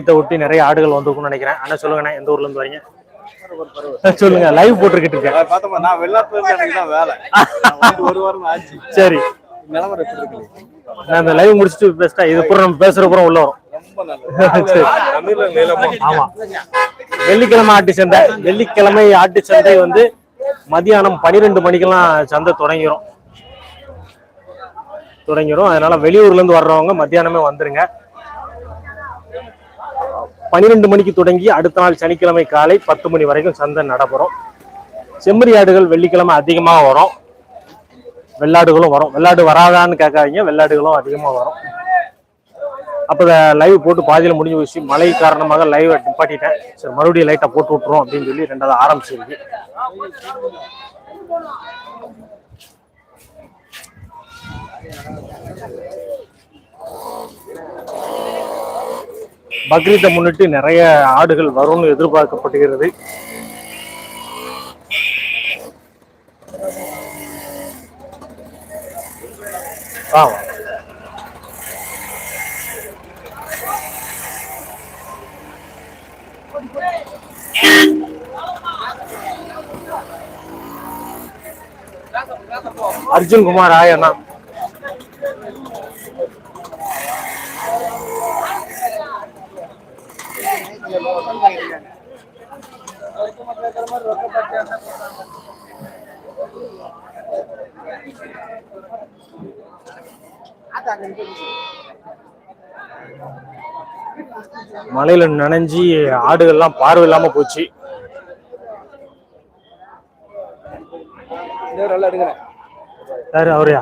இதை ஒட்டி நிறைய ஆடுகள் வந்திருக்கும்னு நினைக்கிறேன். அண்ணா சொல்லுங்கண்ணே எந்த ஊர்ல இருந்து வரீங்க? சொல்லுங்க லைவ் போட்டுக்கிட்டு இருக்கேன். சரி. நான் இந்த லைவ் முடிச்சுட்டு பெஸ்டா இது பூரா நம்ம பேசுற பூரா உள்ள வரும். ஆமா. வெள்ளிக்கிழமை ஆட்டு சந்தை. வெள்ளிக்கிழமை ஆட்டு சந்தை வந்து மதியானம் பன்னிரெண்டு மணிக்கெல்லாம் சந்தை தொடங்கிரும். தொடங்கிரும். அதனால வெளியூர்ல இருந்து வர்றவங்க மத்தியானமே வந்துருங்க. பன்னிரெண்டு மணிக்கு தொடங்கி அடுத்த நாள் சனிக்கிழமை காலை பத்து மணி வரைக்கும் சந்தை நடைபெறும் செம்மறி ஆடுகள் வெள்ளிக்கிழமை அதிகமாக வரும். வெள்ளாடுகளும் வரும். வெள்ளாடு வராதான்னு கேட்காதீங்க. வெள்ளாடுகளும் அதிகமாக வரும். அப்போ லைவ் போட்டு பாதியில் முடிஞ்சு போச்சு மழை காரணமாக லைவ் நிப்பாட்டிட்டேன். சரி மறுபடியும் லைட்டாக போட்டு விட்டுரும் அப்படின்னு சொல்லி ரெண்டாவது ஆரம்பிச்சிருக்கு பக்ரீத்தை முன்னிட்டு நிறைய ஆடுகள் வரும்னு எதிர்பார்க்கப்படுகிறது. ஆ அர்ஜுன் குமார் ஆய் அண்ணா மலையில நனைஞ்சி ஆடுகள்லாம் பார்வை இல்லாம போச்சு. சார் அவரையா?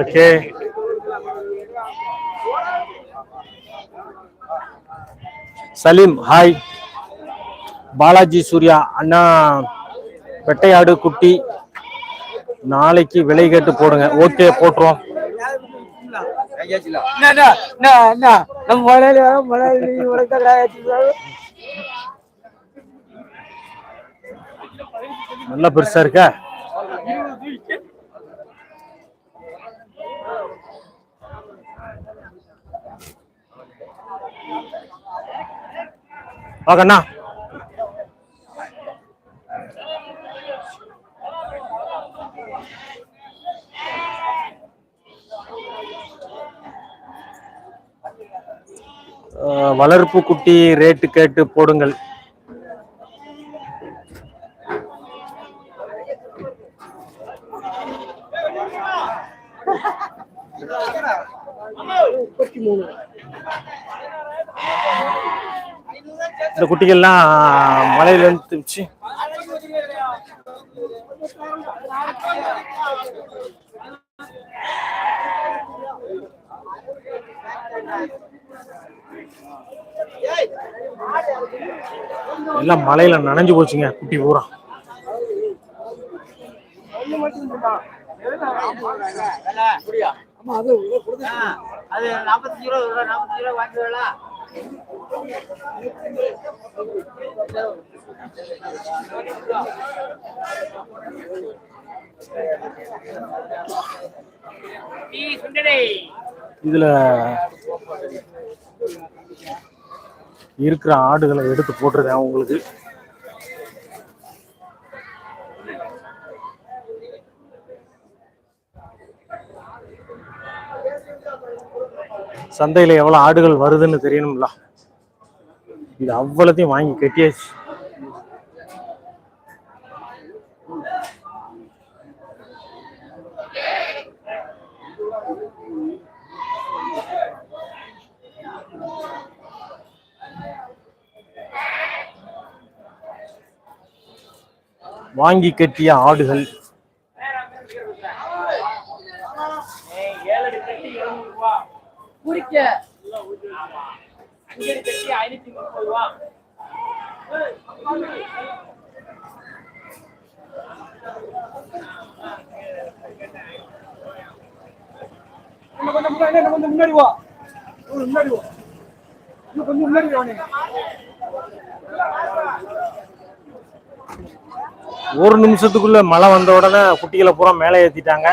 ஓகே. சலீம் ஹாய். பாலாஜி சூர்யா அண்ணா வெட்டையாடு குட்டி நாளைக்கு விலை கேட்டு போடுங்க. ஓகே போட்டுருவோம். நம்ம மலையில மலையில உழைக்க கிடையாது நல்லா பெருசா இருக்கா? வாங்கண்ணா வளர்ப்பு குட்டி ரேட்டு கேட்டு போடுங்கள் இந்த குட்டிகள்லாம் மலையில இருந்து you. எல்லாம் மலையில நனைஞ்சு போச்சுங்க குட்டி பூரா. அது நாற்பத்தஞ்சு ரூபா நாற்பத்தஞ்சு ரூபா வாங்கிக்கலாம் இதுல இருக்கிற ஆடுகளை எடுத்து போட்டிருக்கேன் உங்களுக்கு சந்தையில எவ்வளவு ஆடுகள் வருதுன்னு தெரியணும்ல. இது அவ்வளோத்தையும் வாங்கி கட்டியாச்சு. வாங்கி கட்டிய ஆடுகள். கொஞ்சம் முன்னாடி வா. முன்னாடி வா. கொஞ்சம் முன்னாடி வா ஒரு நிமிஷத்துக்குள்ளே மழை வந்த உடனே குட்டிகளை பூரா மேலே ஏற்றிட்டாங்க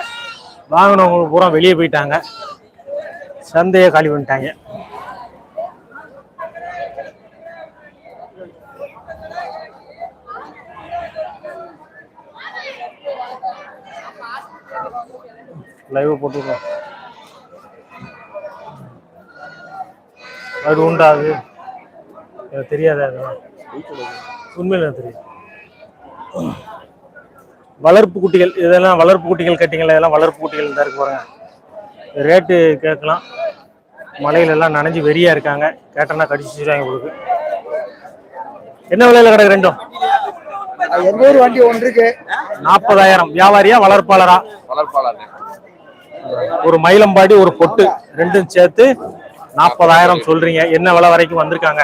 வாங்கினவங்க பூரா வெளியே போயிட்டாங்க. சந்தையை காலி பண்ணிட்டாங்க. லைவ் போட்டுருக்கோம் அது உண்டாது எனக்கு தெரியாது அதெல்லாம். உண்மையில் தெரியும் வளர்ப்பு குட்டிகள் இதெல்லாம் வளர்ப்பு குட்டிகள் கட்டிங்களா இதெல்லாம் வளர்ப்பு குட்டிகள் தான் இருக்கு பாருங்க. ரேட்டு கேட்கலாம். மலையில எல்லாம் நனைஞ்சு வெறியா இருக்காங்க. கேட்டோன்னா கடிச்சு வச்சிருவாங்க உங்களுக்கு என்ன விலையில கிடக்கு ரெண்டும்? ஊர் வண்டி ஒன்று இருக்கு. நாற்பதாயிரம். வியாபாரியா வளர்ப்பாளரா? வளர்ப்பாளர். ஒரு மயிலம்பாடி ஒரு பொட்டு ரெண்டும் சேர்த்து நாற்பதாயிரம் சொல்றீங்க. என்ன விலை வரைக்கும் வந்திருக்காங்க?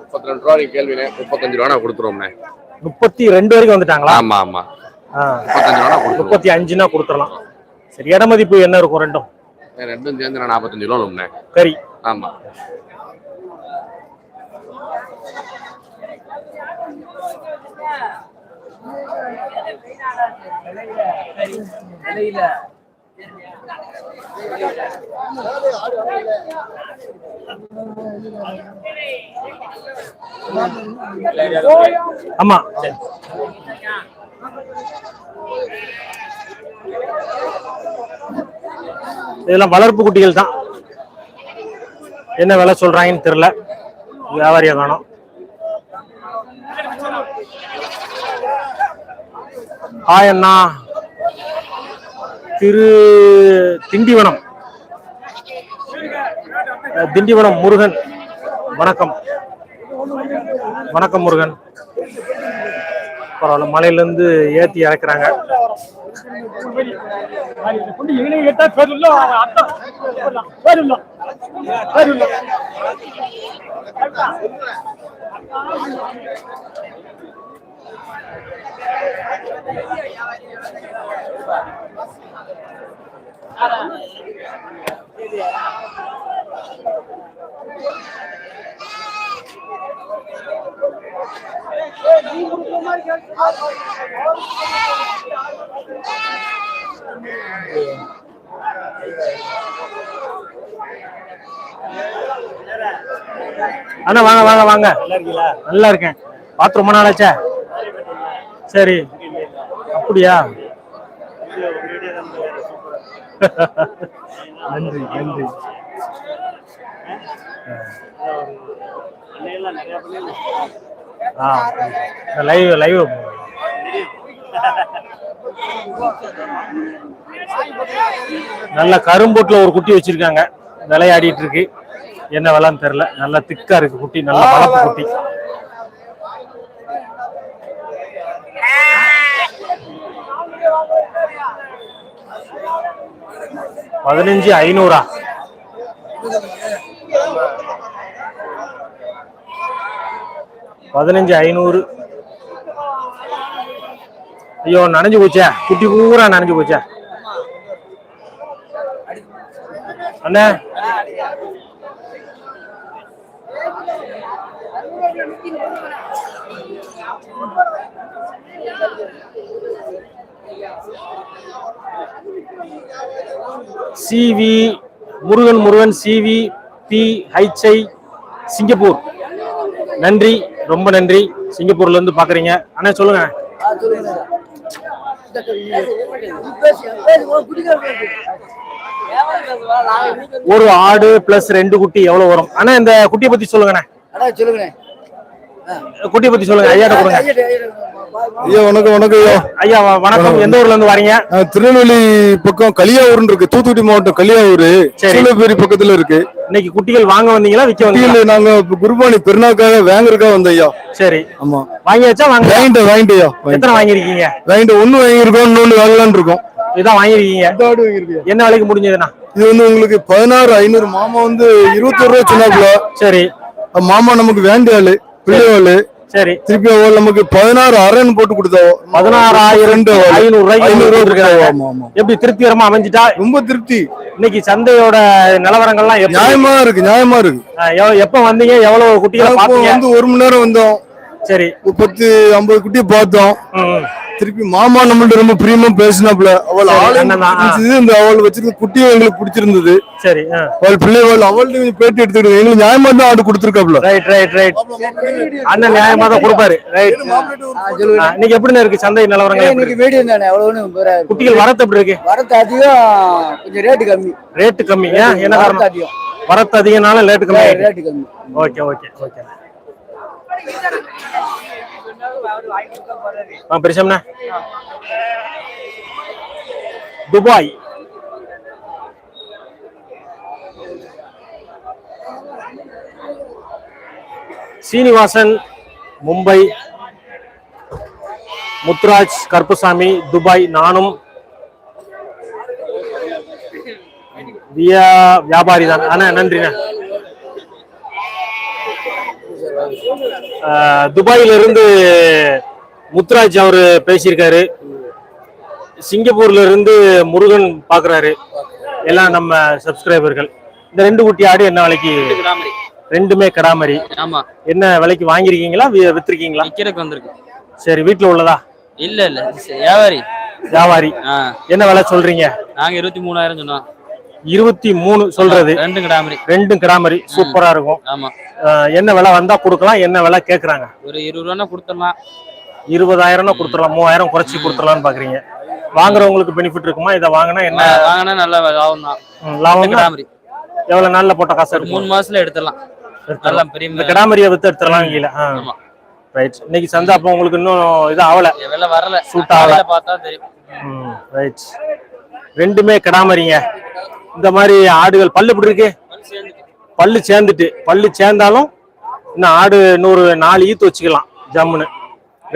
முப்பத்தி ரெண்டு ரூபா கேள்வினே முப்பத்தஞ்சு ரூபா கொடுத்துருவோம்ண்ணே முப்பத்தி ரெண்டு வரைக்கும் வந்துட்டாங்களா? ஆமா ஆமா. முப்பத்தி அஞ்சுனா கொடுத்துடலாம். சரி இட மதிப்பு என்ன இருக்கும் ரெண்டும்? ரெண்டும் சேர்ந்து நாற்பத்தஞ்சு ரூபா கறி ஆமா. ஆமா. இதெல்லாம் வளர்ப்பு குட்டிகள் தான். என்ன விலை சொல்றாங்கன்னு தெரியல. வியாபாரியா காணும். ஹாய் அண்ணா. திரு திண்டிவனம். திண்டிவனம் முருகன். வணக்கம். வணக்கம் முருகன். பரவாயில்ல மலையில இருந்து ஏத்தி இறக்குறாங்க. அண்ணா வாங்க வாங்க வாங்க. நல்லா இருக்கேன். பார்த்து ரொம்ப நாள் ஆச்சா சரி. அப்படியா? நன்றி நன்றி. ஆ. லைவ் லைவ் நல்ல கரும்போட்டுல ஒரு குட்டி வச்சிருக்காங்க. விளையாடிட்டு இருக்கு என்ன விலைன்னு தெரியல. நல்லா திக்கா இருக்கு குட்டி. நல்ல வளர்ப்பு குட்டி. பதினஞ்சு ஐநூறா. பதினஞ்சு ஐநூறு. ஐயோ நனைஞ்சு போச்சே. குட்டி பூரா நனைஞ்சு போச்சே. அண்ணே. CV Murugan Murugan CV P H I Singapore. நன்றி. ரொம்ப நன்றி. சிங்கப்பூர்ல இருந்து பாக்குறீங்க. அண்ணா சொல்லுங்க. ஒரு ஆடு பிளஸ் ரெண்டு குட்டி எவ்வளவு வரும்? அண்ணா இந்த குட்டியை பத்தி சொல்லுங்கண்ணே. அதான் சொல்லுங்கண்ணே. குட்டியை பத்தி சொல்லுங்க. ஐயாட்ட கொடுங்க. ஐயா வணக்கம் வணக்கம் ஐயா. ஐயா வணக்கம். எந்த ஊர்ல இருந்து வரீங்க? திருநெல்வேலி பக்கம் கலியாவூர்னு இருக்கு. தூத்துக்குடி மாவட்டம் கலியாவூர். சரி. சூளப்பேரி பக்கத்துல இருக்கு. இன்னைக்கு குட்டிகள் வாங்க வந்தீங்களா விற்க வந்தீங்களா? நாங்க குருபானி பெருநாக்காக வாங்குறதுக்காக வந்தோம் ஐயா. சரி. ஆமா. வாங்கியாச்சா வாங்க வாங்கிட்டு வாங்கிட்டு ஐயா எத்தனை வாங்கிருக்கீங்க வாங்கிட்டு ஒண்ணு வாங்கியிருக்கோம் இன்னொன்னு வாங்கலாம்னு இருக்கோம். இதான் வாங்கிருக்கீங்க என்ன விலைக்கு முடிஞ்சதுண்ணா? இது வந்து உங்களுக்கு பதினாறு ஐநூறு. மாமா வந்து இருபத்தொரு ரூபா சொன்னாப்புல. சரி. மாமா நமக்கு வேண்டிய ஆளு பிள்ளை ஆளு. சரி. திருப்பி நமக்கு பதினாறு அரைன்னு போட்டு கொடுத்தாவோ. பதினாறாயிரம். ஐநூறு ரூபாய்க்கு ஐநூறு ரூபா கொடுத்திருக்காங்க. ஆமா ஆமா. எப்படி திருப்திகரமா அமைஞ்சிட்டா? ரொம்ப திருப்தி. இன்னைக்கு சந்தையோட நிலவரங்கள்லாம் நியாயமா இருக்கு நியாயமா இருக்கு. எப்ப வந்தீங்க? எவ்வளவு குட்டிகளை வந்து ஒரு மணி நேரம் வந்தோம். சரி. பத்து ஐம்பது குட்டியை பார்த்தோம். திருப்பி மாமா நம்மள்ட்ட ரொம்ப பிரியமா பேசினாப்ல அவள் ஆளு இந்த அவள் வச்சிருந்த குட்டியும் எங்களுக்கு பிடிச்சிருந்தது. சரி அவள் பிள்ளை அவள் அவள்கிட்ட கொஞ்சம் பேட்டி எடுத்துக்கிட்டு எங்களுக்கு நியாயமா தான் ஆடு கொடுத்துருக்காப்ல ரைட் ரைட் ரைட் அண்ணன் நியாயமா தான் கொடுப்பாரு. ரைட் இன்னைக்கு எப்படிண்ணே இருக்கு சந்தை நிலவரங்கள் இன்னைக்கு வீடியோ தானே அவ்வளவு? குட்டிகள் வரத்து எப்படி இருக்கு? வரத்து அதிகம் கொஞ்சம் ரேட்டு கம்மி. ரேட்டு கம்மி ஏன் என்ன வரத்து காரணம் அதிகம். வரத்து அதிகனால ரேட்டு கம்மி ரேட்டு கம்மி. ஓகே ஓகே ஓகே பெருசம்னா? துபாய். சீனிவாசன் மும்பை. முத்துராஜ் கருப்புசாமி துபாய் நானும். வியா வியாபாரி தான் அண்ணா நன்றிண்ணா. ஆஹ் துபாயில இருந்து முத்துராஜ் அவரு பேசியிருக்காரு. சிங்கப்பூர்ல இருந்து முருகன் பாக்குறாரு. எல்லாம் நம்ம சப்ஸ்கிரைபர்கள். இந்த ரெண்டு குட்டி ஆடு என்ன விலைக்கு? ரெண்டுமே கடாமரி. ஆமா. என்ன விலைக்கு வாங்கியிருக்கீங்களா? வி- வித்திருக்கீங்களா? விக்கிறதுக்கு வந்திருக்கு. சரி வீட்டுல உள்ளதா? இல்ல இல்ல. வியாபாரி. வியாபாரி. என்ன விலை சொல்றீங்க? நாங்க இருபத்தி மூணாயிரம் சொன்னோம். இருபத்தி மூணு சொல்றது. ரெண்டு கிடாமரி ரெண்டும் கிடாமரி சூப்பரா இருக்கும். ஆமா. என்ன விலை வந்தா கொடுக்கலாம் என்ன விலை கேக்குறாங்க? ஒரு இருபது ரூபா கொடுத்துடலாம். இருபதாயிரம்னா கொடுத்துடலாம் மூவாயிரம் குறைச்சி கொடுத்துடலாம்னு பாக்குறீங்க. வாங்குறவங்களுக்கு பெனிஃபிட் இருக்குமா? இதை வாங்கினா என்ன? வாங்கினா நல்ல லாபம் தான். லாபம் கிடாமரி எவ்வளவு நாள்ல போட்ட காசு ஒரு மூணு மாசத்துல எடுத்துடலாம். நல்லா பெரிய இந்த கிடாமரியை வித்து எடுத்துடலாம் கீழே ரைட் இன்னைக்கு சந்தை அப்போ உங்களுக்கு இன்னும் இது ஆகல. வெள்ள வரல. Suit ஆகல. பார்த்தா தெரியும். ரைட் ரெண்டுமே கிடாமரிங்க. இந்த மாதிரி ஆடுகள் பல்லு எப்படி இருக்கு? பல்லு சேர்ந்துட்டு பல்லு சேர்ந்தாலும் இன்னும் ஆடு இன்னொரு நாலு ஈத்து வச்சுக்கலாம் ஜம்முன்னு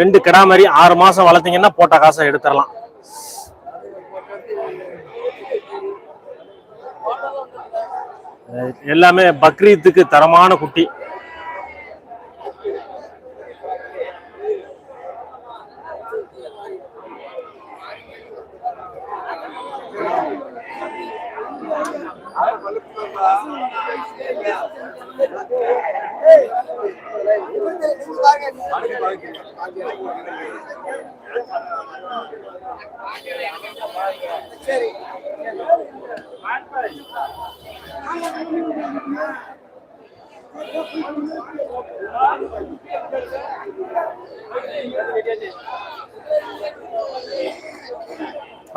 ரெண்டு கிடாமரி ஆறு மாசம் வளர்த்தீங்கன்னா போட்ட காசை எடுத்துடலாம். எல்லாமே பக்ரீத்துக்கு தரமான குட்டி.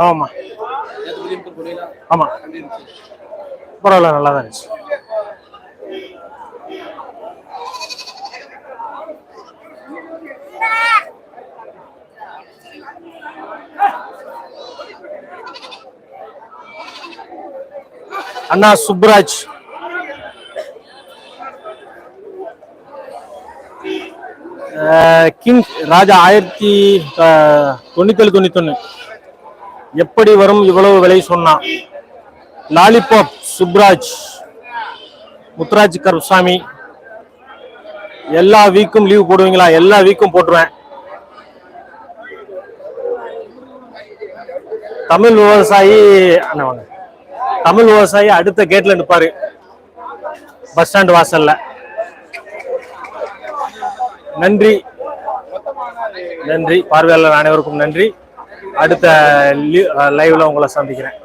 ஆமா. ஆமா. பரவாயில்ல நல்லா தான் இருந்துச்சு. அண்ணா சுப்ராஜ். கிங் ராஜா ஆயிரத்தி தொண்ணூத்தேழு தொண்ணூத்தொன்னு. எப்படி வரும் இவ்வளவு விலை சொன்னா. லாலிபாப் சுப்ராஜ் முத்துராஜ் கருப்சாமி எல்லா வீக்கும் லீவ் போடுவீங்களா? எல்லா வீக்கும் போட்டுருவேன். தமிழ் விவசாயி அண்ணா வாங்க. தமிழ் விவசாயி அடுத்த கேட்ல நிற்பாரு பஸ் ஸ்டாண்ட் வாசல்ல. நன்றி. நன்றி. பார்வையாளர் அனைவருக்கும் நன்றி. அடுத்த லைவ்ல உங்களை சந்திக்கிறேன்.